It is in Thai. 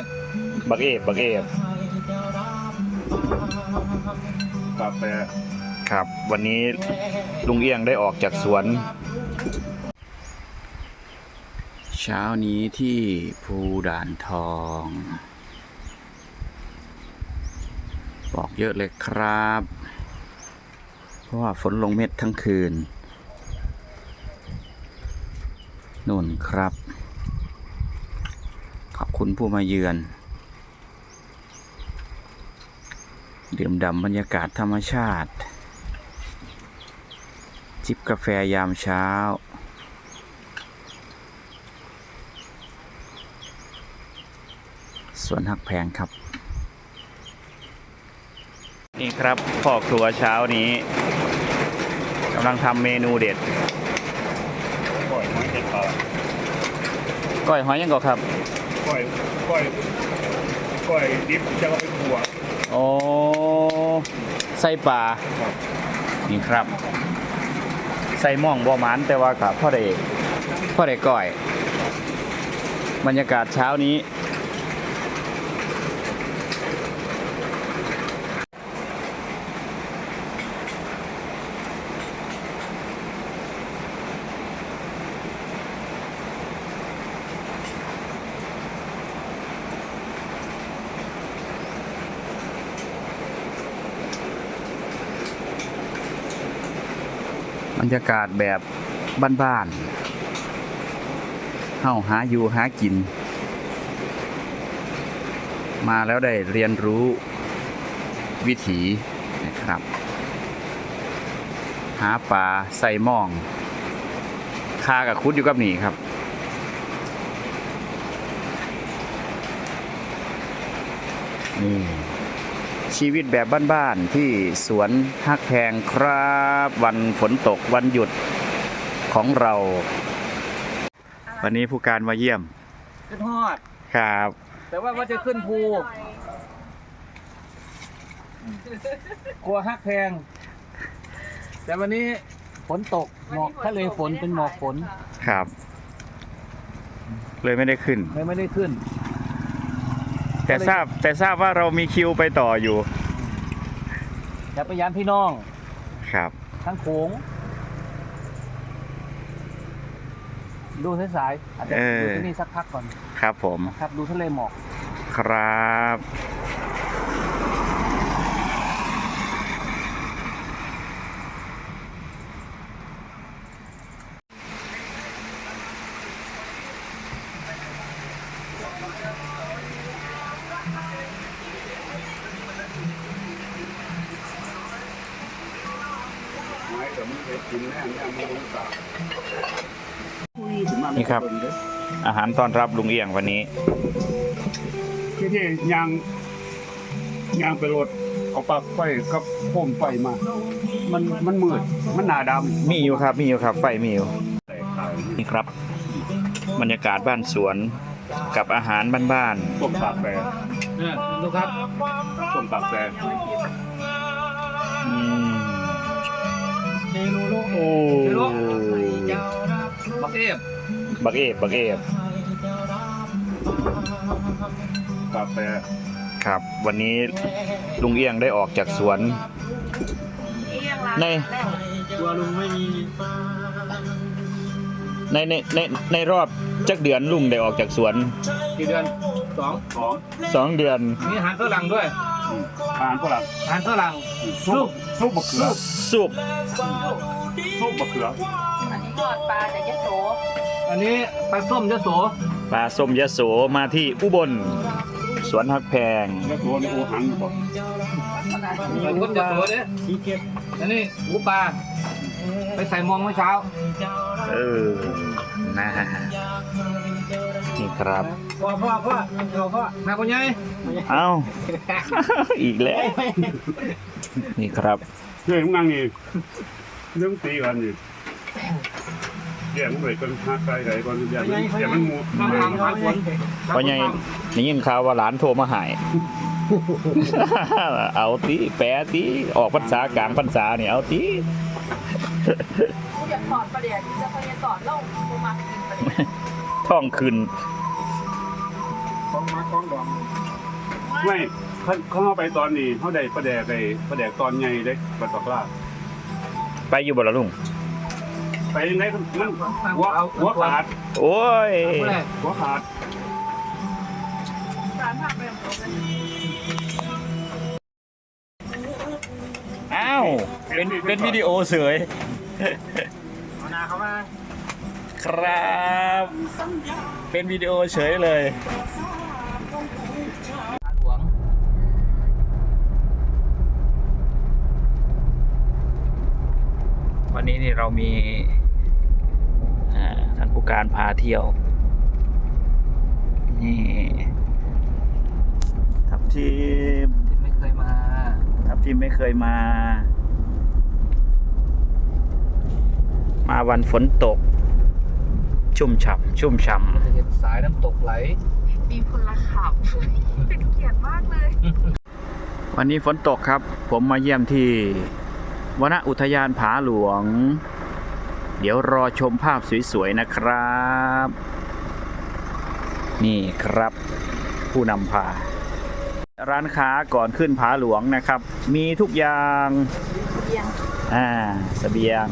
ฟบักเอฟบักเอฟกาแฟครับ วันนี้ลุงเอียงได้ออกจากสวน เช้านี้ที่ภูด่านทองบอกเยอะเลยครับ เพราะว่าฝนลงเม็ดทั้งคืนนู่นครับ ขอบคุณผู้มาเยือน ดื่มด่ำบรรยากาศธรรมชาติ จิบกาแฟยามเช้า สวนหักแพงครับ นี่ครับพ่อครัวเช้านี้กำลังทำเมนูเด็ดก้อยหอยเห็ดปลาก้อยหอยยังก่อครับก้ อยก้อยก้อยดิบจะเอาไปขัวโอ้ไส้ปลาครับนี่ครับไส้ม่องบัวหมันแต่ว่ากับพ่อเด็กพ่อเด็กก้อย บรรยากาศเช้านี้ บรรยากาศแบบบ้านๆเฮาหาอยู่หากิน มาแล้วได้เรียนรู้วิถีนะครับ หาปลาใส่หม่องคากับคุดอยู่กับหนีครับ นี่ ชีวิตแบบบ้านๆที่สวนฮักแพงครับ วันฝนตกวันหยุดของเรา วันนี้ผู้การมาเยี่ยมขึ้นฮอดครับ แต่ว่าว่าจะขึ้นภูกลัวฮักแพง แต่วันนี้ฝนตกหมอกทะเลฝนเป็นหมอกฝนครับ เลยไม่ได้ขึ้นเลยไม่ได้ขึ้น แต่ทราบแต่ทราบว่าเรามีคิวไปต่ออยู่อย่าไปย้านพี่น้องครับ ทั้งโขงดูสายๆอาจจะเอออยู่ที่นี่สักพักก่อนครับผมครับ ดูทะเลหมอก ครับ นเห็ดกินแน่เนี่ยมันรู้จักคุยถึงมานี่ครับ อาหารต้อนรับลุงเอียงวันนี้ที่ที่ยางยางไปรถเอาปลักไฟกับโคมไฟมา มันมันมืด มันหนาดำมีอยู่ครับ มีอยู่ครับ ไฟมีอยู่แต่ขายนี่ครับ บรรยากาศบ้านสวนกับอาหารบ้านต้มปากแปรเนี่ยดูครับต้มปากแปรๆอืม เมนูลูกโอ้บักเอฟบักเอฟบักเอฟปากแปรครับ วันนี้ลุงเอียงได้ออกจากสวน ในตัวลุงไม่มีในในในในรอบจักเดือนลุงได้ออกจากสวนกี่เดือนสองของสองเดือนมีอาหารฝรั่งด้วย ทานฝรั่งอาหารฝรั่งซุปซุปมะเขือสุบซุปมะเขืออันนี้ทอดปลาจากยะโสอันนี้ปลาส้มยะโสปลาส้มยะโสมาที่อุบล สวนฮักแพงแล้วตัวนี้โอหังบอกปลาส้มยะโสเนี่ยอันนี้หมูปลาไปใส่มองเมื่อเช้า เออนะนี่ ครับพ่อพ่อพ่อเราพ่อแม่คนใหญ่เอ้าอีกแล้ว นี่ครับเรื่องนั่งนี่เรื่องตีกันนี่เดี๋ยวมันไปกันหาไกลไกลก่อนเดี๋ยวมันเดี๋ยวมันหมูทำทางทางฝนเพราะไงนี่ยินข่าวว่าหลานโทรมาหาย เอาตีแปรตีออกพรรษากลางพรรษาเนี่ยเอาตีกูอยากถอดประเดี๋ยวจะพยายามถอดเล่ากูมากินประเดี๋ยวท่องคืน ของมาของดองไม่เขาเขาเอาไปตอนนี้เขาได้ประแดกไอ้ประแดกตอนใหญ่เด้ปลาตอกลาบไปอยู่บ่ละลุง ไปยังไงมันหัวหัวขาดโอ้ยผู้แรกหัวขาดร้านผักเป็นโต๊ะกันอ้าว เป็นเป็นวิดีโอเสย เอานาเขามา ครับ เป็นวิดีโอเฉยเลยทางหลวง วันนี้นี่เรามีอ่าท่านผู้การพาเที่ยว นี่ทับทีมที่ไม่เคยมาทับทีมไม่เคยมา มาวันฝนตก ชุ่มฉ่ำชุ่มฉ่จะเห็นสายน้ำตกไหล มีพลขับเป็นเกียรติมากเลยำวันนี้ฝนตกครับ ผมมาเยี่ยมที่ วนอุทยานผาหลวง เดี๋ยวรอชมภาพสวย ๆ นะครับ นี่ครับ ผู้นำพา ร้านค้าก่อนขึ้นผาหลวงนะครับ มีทุกอย่างเบียงอ่าสเสบียง